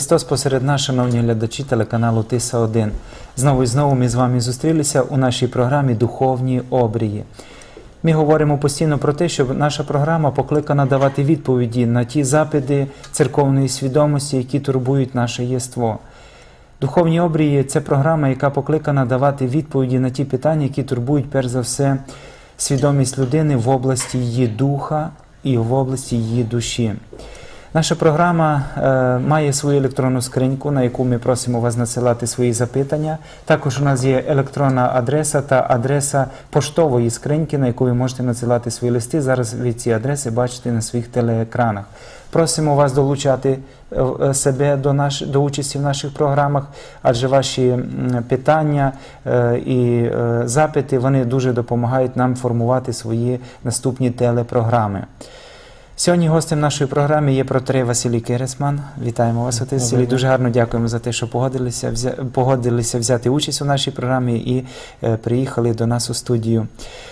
Христос посеред нас, шановні глядачі телеканалу Тиса 1 Знову і знову ми з вами зустрілися у нашій програмі Духовні обрії. Ми говоримо постійно про те, що наша програма покликана давати відповіді на ті запити церковної свідомості, які турбують наше єство. Духовні обрії це програма, яка покликана давати відповіді на ті питання, які турбують перш за все свідомість людини в області її духа і в області її душі. Наша програма е, має свою електронну скриньку, на яку ми просимо вас надсилати свої запитання. Також у нас є електронна адреса та адреса поштової скриньки, на яку ви можете надсилати свої листи. Зараз ви ці адреси бачите на своїх телеекранах. Просимо вас долучати е, е, себе до, наш, до участі в наших програмах, адже ваші питання е, і запити вони дуже допомагають нам формувати свої наступні телепрограми. Сьогодні гостем нашої програми є протерей Василій Кересман. Вітаємо вас, отець Василій. Дуже гарно дякуємо за те, що погодилися, взя... погодилися взяти участь у нашій програмі і е, приїхали до нас у студію.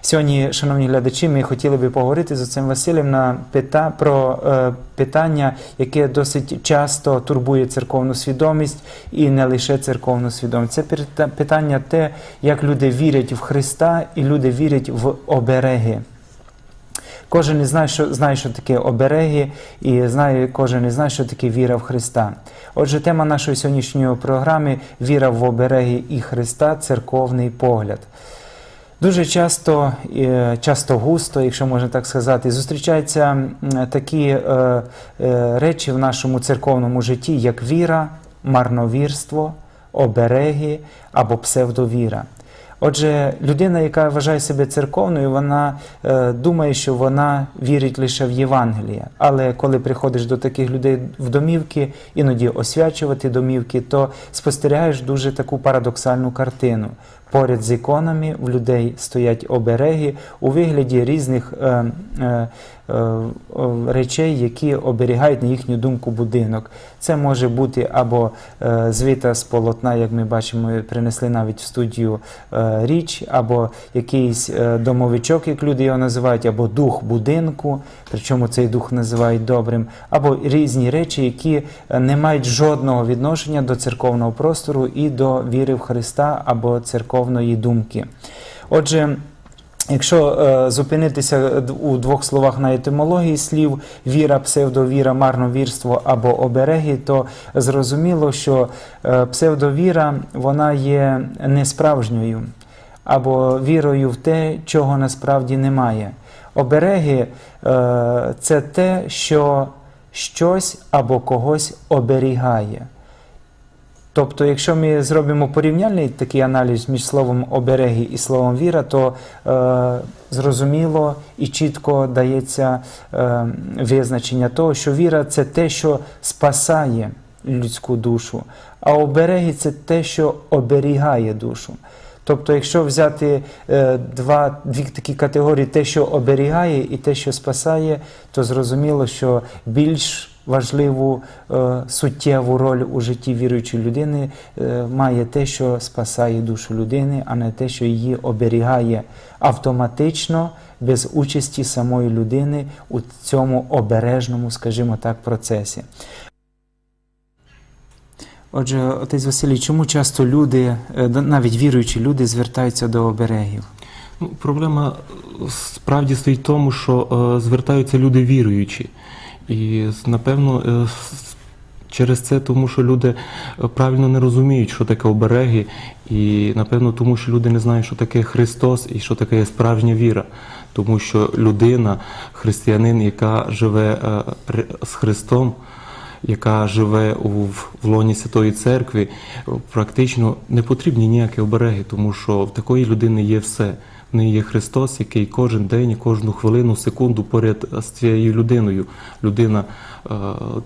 Сьогодні, шановні глядачі, ми хотіли би поговорити з отцем Василем на пита... про е, питання, яке досить часто турбує церковну свідомість і не лише церковну свідомість. Це пита- питання те, як люди вірять в Христа і люди вірять в обереги. Кожен із знає, що знає, що таке обереги, і знає, кожен із знає, що таке віра в Христа. Отже, тема нашої сьогоднішньої програми віра в обереги і Христа, церковний погляд. Дуже часто, е, часто густо, якщо можна так сказати, зустрічаються такі е, е, речі в нашому церковному житті, як віра, марновірство, обереги або псевдовіра. Отже, людина, яка вважає себе церковною, вона е, думає, що вона вірить лише в Євангеліє. Але коли приходиш до таких людей в домівки, іноді освячувати домівки, то спостерігаєш дуже таку парадоксальну картину. Поряд з іконами в людей стоять обереги у вигляді різних е, е, е, речей, які оберігають на їхню думку будинок. Це може бути або е, звіта з полотна, як ми бачимо, принесли навіть в студію е, річ, або якийсь е, домовичок, як люди його називають, або дух будинку, причому цей дух називають добрим, або різні речі, які е, не мають жодного відношення до церковного простору і до віри в Христа або церковної думки. Отже, Якщо е, зупинитися у двох словах на етимології слів віра, псевдовіра, марновірство або обереги, то зрозуміло, що е, псевдовіра вона є несправжньою або вірою в те, чого насправді немає. Обереги е, це те, що щось або когось оберігає. Тобто, якщо ми зробимо порівняльний такий аналіз між словом обереги і словом віра, то е, зрозуміло і чітко дається е, визначення того, що віра це те, що спасає людську душу, а обереги це те, що оберігає душу. Тобто, якщо взяти е, два, дві такі категорії, те, що оберігає, і те, що спасає, то зрозуміло, що більш важливу е, суттєву роль у житті віруючої людини е, має те, що спасає душу людини, а не те, що її оберігає автоматично без участі самої людини у цьому обережному, скажімо так, процесі. Отже, отець Василій, чому часто люди, е, навіть віруючі люди, звертаються до оберегів? Ну, проблема справді стоїть в тому, що звертаються люди віруючі. І напевно е, через це тому, що люди е, правильно не розуміють, що таке обереги, і напевно тому, що люди не знають, що таке Христос і що таке справжня віра. Тому що людина, християнин, яка живе е, з Христом, яка живе в лоні Святої Церкви, практично не потрібні ніякі обереги, тому що в такої людини є все. В неї є Христос, який кожен день, кожну хвилину, секунду поряд з цією людиною. Людина е,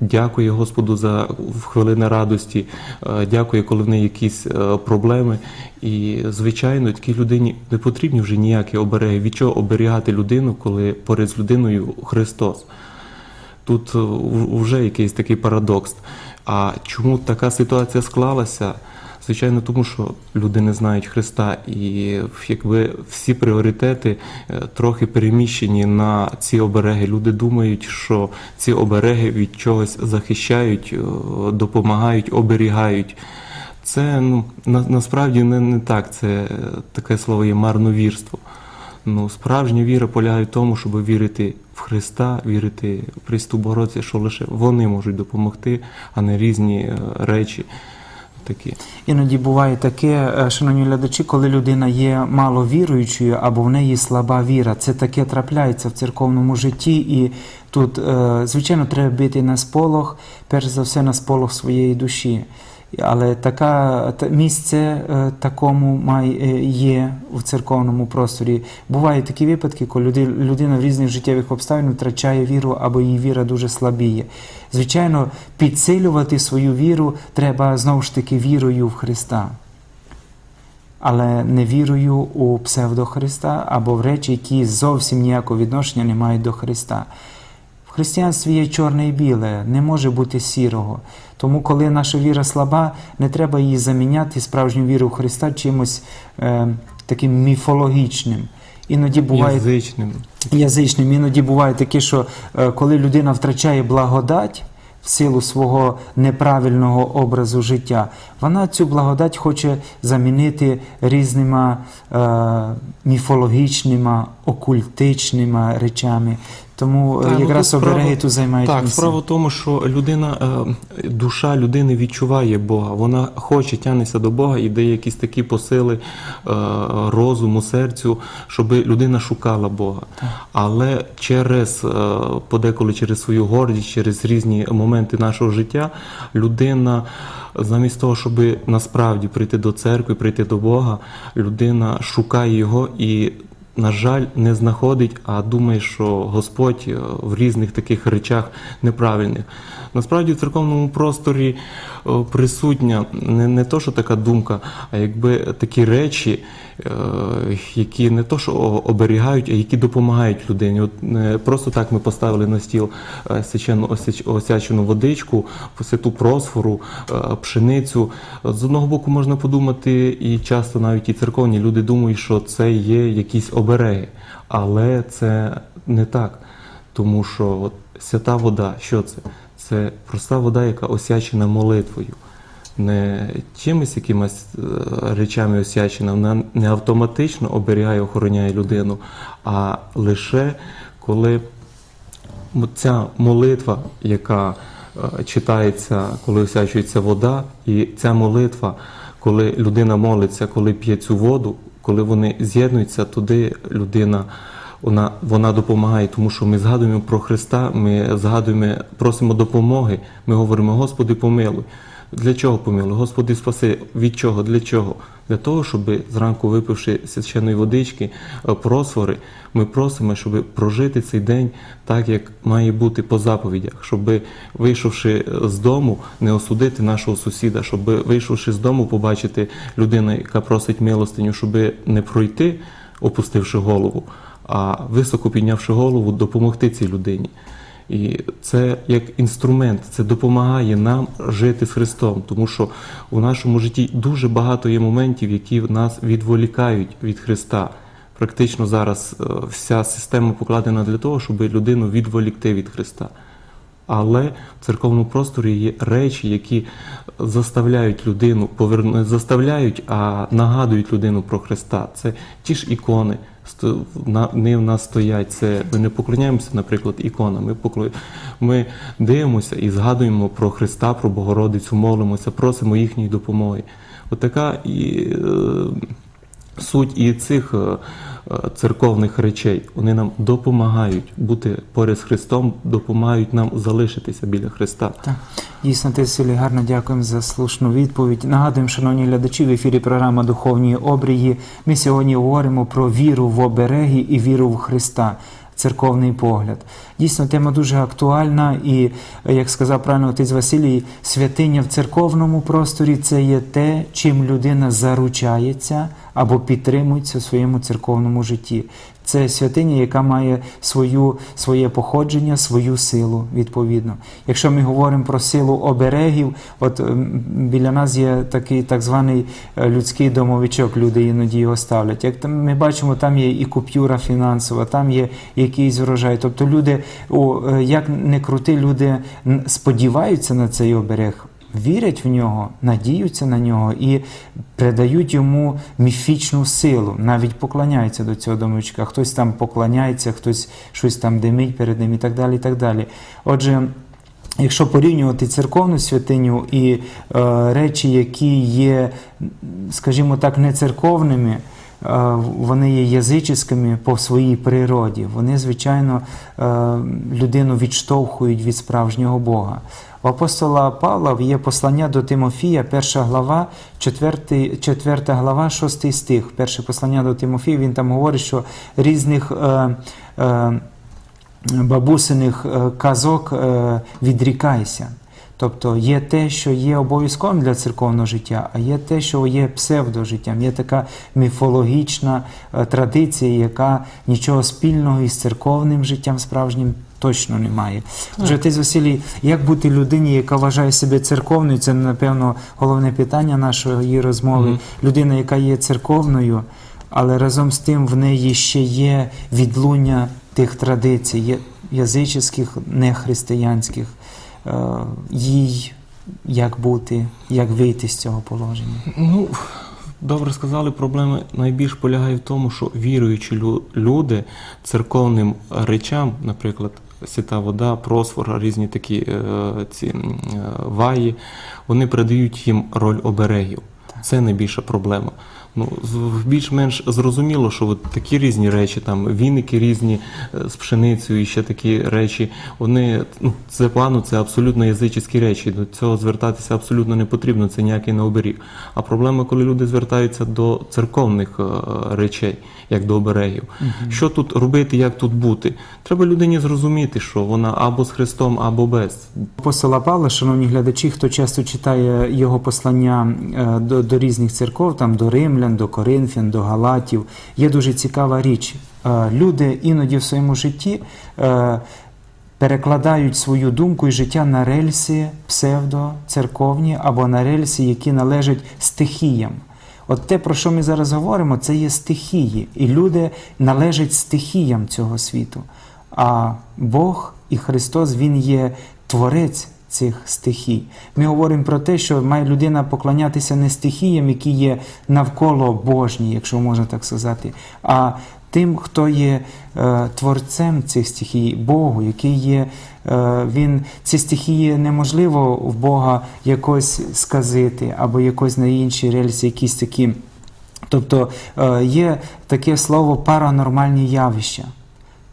дякує Господу за хвилини радості, е, дякує, коли в неї якісь е, проблеми. І, звичайно, такій людині не потрібні вже ніякі обереги. Від чого оберігати людину, коли поряд з людиною Христос? Тут вже якийсь такий парадокс. А чому така ситуація склалася? Звичайно, тому що люди не знають Христа, і якби всі пріоритети е, трохи переміщені на ці обереги. Люди думають, що ці обереги від чогось захищають, е, допомагають, оберігають. Це ну на, насправді не, не так. Це е, таке слово є марновірство. Ну, справжня віра полягає в тому, щоб вірити в Христа, вірити в Христу Богородиця, що лише вони можуть допомогти, а не різні речі такі. Іноді буває таке, е, шановні глядачі, коли людина є мало віруючою або в неї слаба віра. Це таке трапляється в церковному житті, і тут, е, звичайно, треба бити на сполох, перш за все на сполох своєї душі. Але така місце е, такому е, є в церковному просторі. Бувають такі випадки, коли людина в різних життєвих обставинах втрачає віру або її віра дуже слабіє. Звичайно, підсилювати свою віру треба знову ж таки вірою в Христа, але не вірою у псевдохриста або в речі, які зовсім ніякого відношення не мають до Христа. В християнстві є чорне і біле, не може бути сірого. Тому, коли наша віра слаба, не треба її заміняти справжню віру в Христа чимось е, таким міфологічним. Іноді буває Язичним. язичним. Іноді буває таке, що е, коли людина втрачає благодать в силу свого неправильного образу життя, вона цю благодать хоче замінити різними е, міфологічними, окультичними речами. Тому е, Та, ну, якраз тут справа- обереги тут займають Так, місце. справа в тому, що людина, е, душа людини відчуває Бога. Вона хоче тягнеться до Бога і дає якісь такі посили е, розуму, серцю, щоб людина шукала Бога. Але через подеколи через свою гордість, через різні моменти нашого життя, людина. Замість того, щоб насправді прийти до церкви, прийти до Бога, людина шукає його і на жаль, не знаходить, а думає, що Господь е, в різних таких речах неправильних. Насправді в церковному просторі е, присутня не, не то, що така думка, а якби такі речі, які не то, що оберігають, а які допомагають людині. От не просто так ми поставили на стіл е, осяч- осячену водичку, святу просфору, е, пшеницю. З одного боку можна подумати, і часто навіть і церковні люди думають, що це є якісь обереги, але це не так. Тому що от свята вода, що це? Це проста вода, яка осячена молитвою. Не чимось якимось е, речами осячена, вона не автоматично оберігає, охороняє людину, а лише коли ця молитва, яка е, читається, коли осячується вода, і ця молитва, коли людина молиться, коли п'є цю воду, коли вони з'єднуються, туди людина. Вона, вона допомагає, тому що ми згадуємо про Христа, ми згадуємо, просимо допомоги. Ми говоримо, Господи, помилуй. Для чого помилуй? Господи, спаси. Від чого? Для чого? Для того, щоб зранку випивши священної водички, е, просвори, ми просимо, щоб прожити цей день так, як має бути по заповідях, щоб вийшовши з дому, не осудити нашого сусіда, щоб вийшовши з дому, побачити людину, яка просить милостиню, щоб не пройти, опустивши голову, а високо піднявши голову, допомогти цій людині. І це як інструмент, це допомагає нам жити з Христом, тому що у нашому житті дуже багато є моментів, які нас відволікають від Христа. Практично зараз е, вся система покладена для того, щоб людину відволікти від Христа. Але в церковному просторі є речі, які заставляють людину поверну... заставляють, а нагадують людину про Христа. Це ті ж ікони. Вони в нас стоять. Це ми не поклоняємося, наприклад, іконам. Ми поклон... ми дивимося і згадуємо про Христа, про Богородицю, молимося, просимо їхньої допомоги. Отака і е, суть і цих е, церковних речей. Вони нам допомагають бути поряд з Христом, допомагають нам залишитися біля Христа. Так, дійсно, ти Василій, гарно дякуємо за слушну відповідь. Нагадуємо, шановні глядачі, в ефірі програма Духовні обрії. Ми сьогодні говоримо про віру в обереги і віру в Христа. Церковний погляд. Дійсно, тема дуже актуальна, і, як сказав правильно отець Василій, святиня в церковному просторі це є те, чим людина заручається або підтримується в своєму церковному житті. Це святиня, яка має свою, своє походження, свою силу відповідно. Якщо ми говоримо про силу оберегів, от ем, біля нас є такий так званий е, людський домовичок, люди іноді його ставлять. Як ми бачимо, там є і купюра фінансова, там є якийсь врожай. Тобто люди, о, е, як не крути, люди сподіваються на цей оберег. Вірять в нього, надіються на нього і придають йому міфічну силу, навіть поклоняються до цього домовичка. Хтось там поклоняється, хтось щось там димить перед ним і так далі. І так далі. Отже, Якщо порівнювати церковну святиню і е, речі, які є, скажімо так, не церковними, е, вони є язичськими по своїй природі. Вони, звичайно, е, людину відштовхують від справжнього Бога. У апостола Павла є послання до Тимофія, перша глава, 4, 4 глава, 6 стих. Перше послання до Тимофія, він там говорить, що різних. Е, е, бабусиних е, казок е, відрікайся. Тобто є те, що є обов'язковим для церковного життя, а є те, що є псевдожиттям. Є така міфологічна е, традиція, яка нічого спільного із церковним життям справжнім точно не має. Отже, ти Василій, як бути людині, яка вважає себе церковною, це напевно головне питання нашої розмови. Мгм. Людина, яка є церковною, але разом з тим в неї ще є відлуння тих традицій, язичних, нехристиянських. Е, Їй як бути, як вийти з цього положення. Ну, добре сказали, проблема найбільш полягає в тому, що віруючі люди церковним речам, наприклад, свята вода, просфор, різні такі е, ці е, ваї, вони передають їм роль оберегів. Це найбільша проблема. Ну, більш-менш зрозуміло, що от такі різні речі, там віники різні е, з пшеницею і ще такі речі, вони ну, це плану, це абсолютно язичні речі. До цього звертатися абсолютно не потрібно, це ніякий не оберіг. А проблема, коли люди звертаються до церковних е, речей, як до оберегів. Що тут робити, як тут бути? Треба людині зрозуміти, що вона або з Христом, або без. Апостола Павла, шановні глядачі, хто часто читає його послання е, до, до різних церков, там до римлян, до Коринфян, до Галатів, є дуже цікава річ. Е, Люди іноді в своєму житті е, перекладають свою думку і життя на рельси псевдоцерковні або на рельси, які належать стихіям. От те, про що ми зараз говоримо, це є стихії, і люди належать стихіям цього світу. А Бог і Христос Він є творець цих стихій. Ми говоримо про те, що має людина поклонятися не стихіям, які є навколо Божні, якщо можна так сказати, а тим, хто є е, творцем цих стихій, Богу, який є. Е, він ці стихії неможливо в Бога якось сказити, або якось на інші рельси, якісь такі. Тобто е, є таке слово паранормальні явища.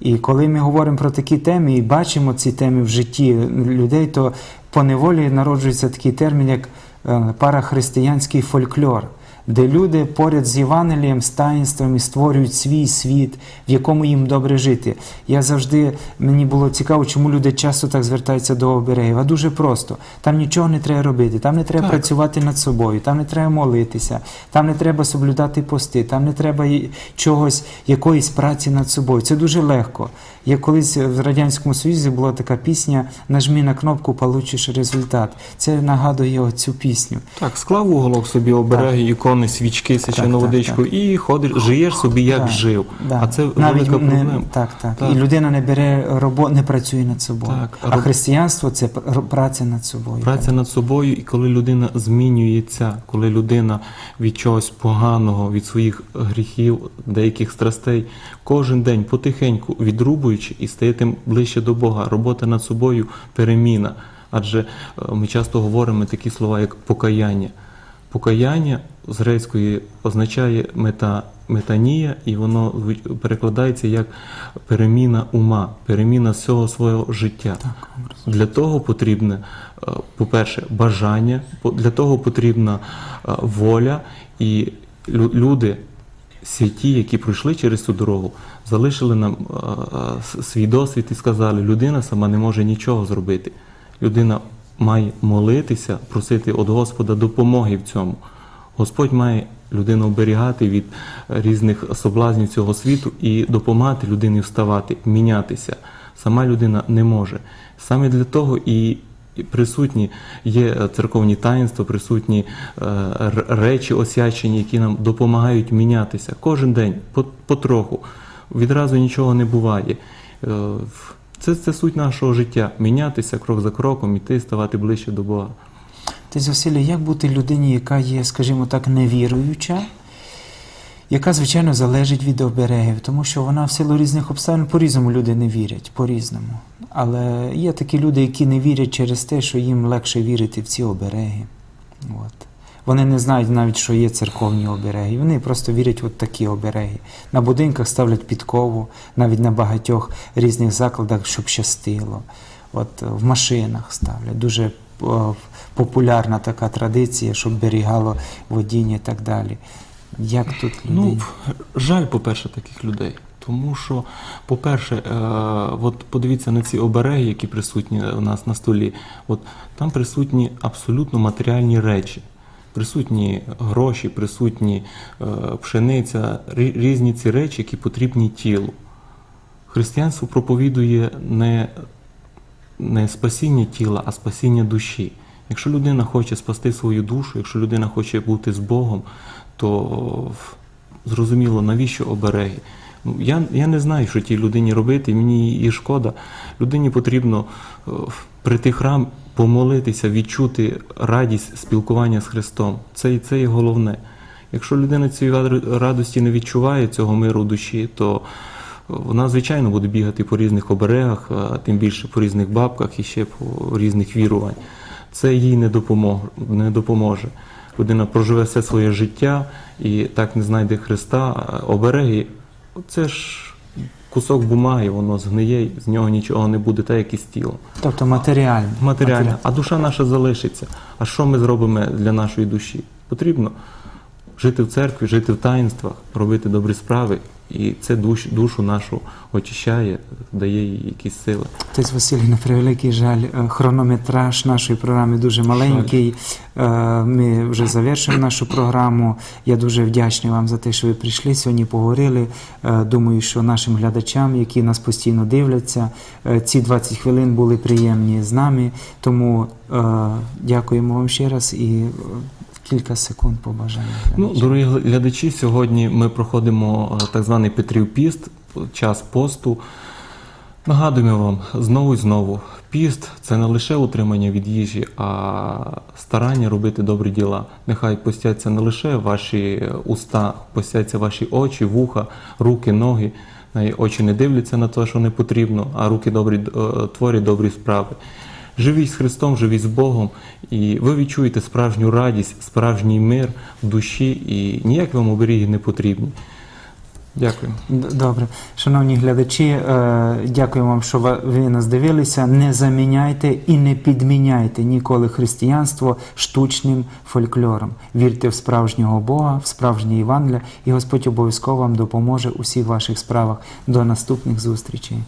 І коли ми говоримо про такі теми і бачимо ці теми в житті людей, то поневолі народжується такий термін, як е, парахристиянський фольклор, де люди поряд з Євангелієм, з таїнствами створюють свій світ, в якому їм добре жити. Я завжди мені було цікаво, чому люди часто так звертаються до оберегів. А дуже просто. Там нічого не треба робити, там не треба Так. працювати над собою, там не треба молитися, там не треба соблюдати пости, там не треба чогось, якоїсь праці над собою. Це дуже легко. Як колись в Радянському Союзі була така пісня Нажми на кнопку, получиш результат. Це нагадує цю пісню. Так, склав уголок собі обереги, ікони, свічки, свячену так, водичку так. і ходиш, живеш собі як Так, жив. Да. А це Навіть велика не, проблема. Так, так, Так. І людина не бере роботу, не працює над собою. Так, а християнство це праця над собою. Праця над собою, і коли людина змінюється, коли людина від чогось поганого, від своїх гріхів, деяких страстей, кожен день потихеньку відрубуючи і стає тим ближче до Бога. Робота над собою переміна. Адже е, ми часто говоримо такі слова, як покаяння. Покаяння з грецької означає мета, метанія, і воно перекладається як переміна ума, переміна всього свого життя. Для того потрібне, е, по-перше, бажання, для того потрібна е, воля, і люди, святі, які пройшли через цю дорогу, залишили нам е, свій досвід і сказали, людина сама не може нічого зробити. Людина має молитися, просити від Господа допомоги в цьому. Господь має людину оберігати від різних соблазнів цього світу і допомагати людині вставати, мінятися. Сама людина не може. Саме для того і присутні є церковні таїнства, присутні е, речі освячені, які нам допомагають мінятися кожен день, по- потроху. Відразу нічого не буває. Е, Це, це суть нашого життя мінятися крок за кроком, іти, ставати ближче до Бога. Тись Василю, як бути людині, яка є, скажімо так, невіруюча, яка, звичайно, залежить від оберегів, тому що вона в силу різних обставин по-різному люди не вірять, по-різному. Але є такі люди, які не вірять через те, що їм легше вірити в ці обереги. От. Вони не знають навіть, що є церковні обереги. Вони просто вірять в такі обереги. На будинках ставлять підкову, навіть на багатьох різних закладах, щоб щастило. От в машинах ставлять. Дуже популярна така традиція, щоб берігало водіння і так далі. Як тут люди? Ну, жаль, по-перше, таких людей. Тому що, по-перше, е, от подивіться на ці обереги, які присутні у нас на столі. От там присутні абсолютно матеріальні речі. Присутні гроші, присутні е, пшениця, різні ці речі, які потрібні тілу. Християнство проповідує не, не спасіння тіла, а спасіння душі. Якщо людина хоче спасти свою душу, якщо людина хоче бути з Богом, то зрозуміло, навіщо обереги. Ну, я, я не знаю, що тій людині робити, мені її шкода. Людині потрібно е, прийти в храм, помолитися, відчути радість спілкування з Христом. Це, і це є головне. Якщо людина цієї радості не відчуває цього миру в душі, то вона, звичайно, буде бігати по різних оберегах, а тим більше по різних бабках і ще по різних вірувань. Це їй не допоможе. Не допоможе. Людина проживе все своє життя і так не знайде Христа. Обереги це ж кусок бумаги, воно згниє, з нього нічого не буде, так як і з тілом. Тобто матеріально. Матеріально. А душа наша залишиться. А що ми зробимо для нашої душі? Потрібно жити в церкві, жити в таїнствах, робити добрі справи. І це душ, душу нашу очищає, дає їй якісь сили. Отець Василій, на превеликий жаль, е, хронометраж нашої програми дуже маленький. Е, Ми вже завершимо нашу програму. Я дуже вдячний вам за те, що ви прийшли сьогодні, поговорили. Е, Думаю, що нашим глядачам, які нас постійно дивляться, ці 20 хвилин були приємні з нами. Тому дякуємо вам ще раз і кілька секунд побажання. Ну, дорогі глядачі, сьогодні ми проходимо е, так званий Петрів піст, час посту. Нагадуємо вам знову і знову: піст це не лише утримання від їжі, а старання робити добрі діла. Нехай постяться не лише ваші уста, постяться ваші очі, вуха, руки, ноги. Очі не дивляться на те, що не потрібно, а руки добрі е, творять добрі справи. Живіть з Христом, живіть з Богом, і ви відчуєте справжню радість, справжній мир в душі, і ніякі вам оберіги не потрібні. Дякую. Добре, шановні глядачі, е, дякую вам, що ви нас дивилися. Не заміняйте і не підміняйте ніколи християнство штучним фольклором. Вірте в справжнього Бога, в справжнє Євангелія, і Господь обов'язково вам допоможе у всіх ваших справах. До наступних зустрічей.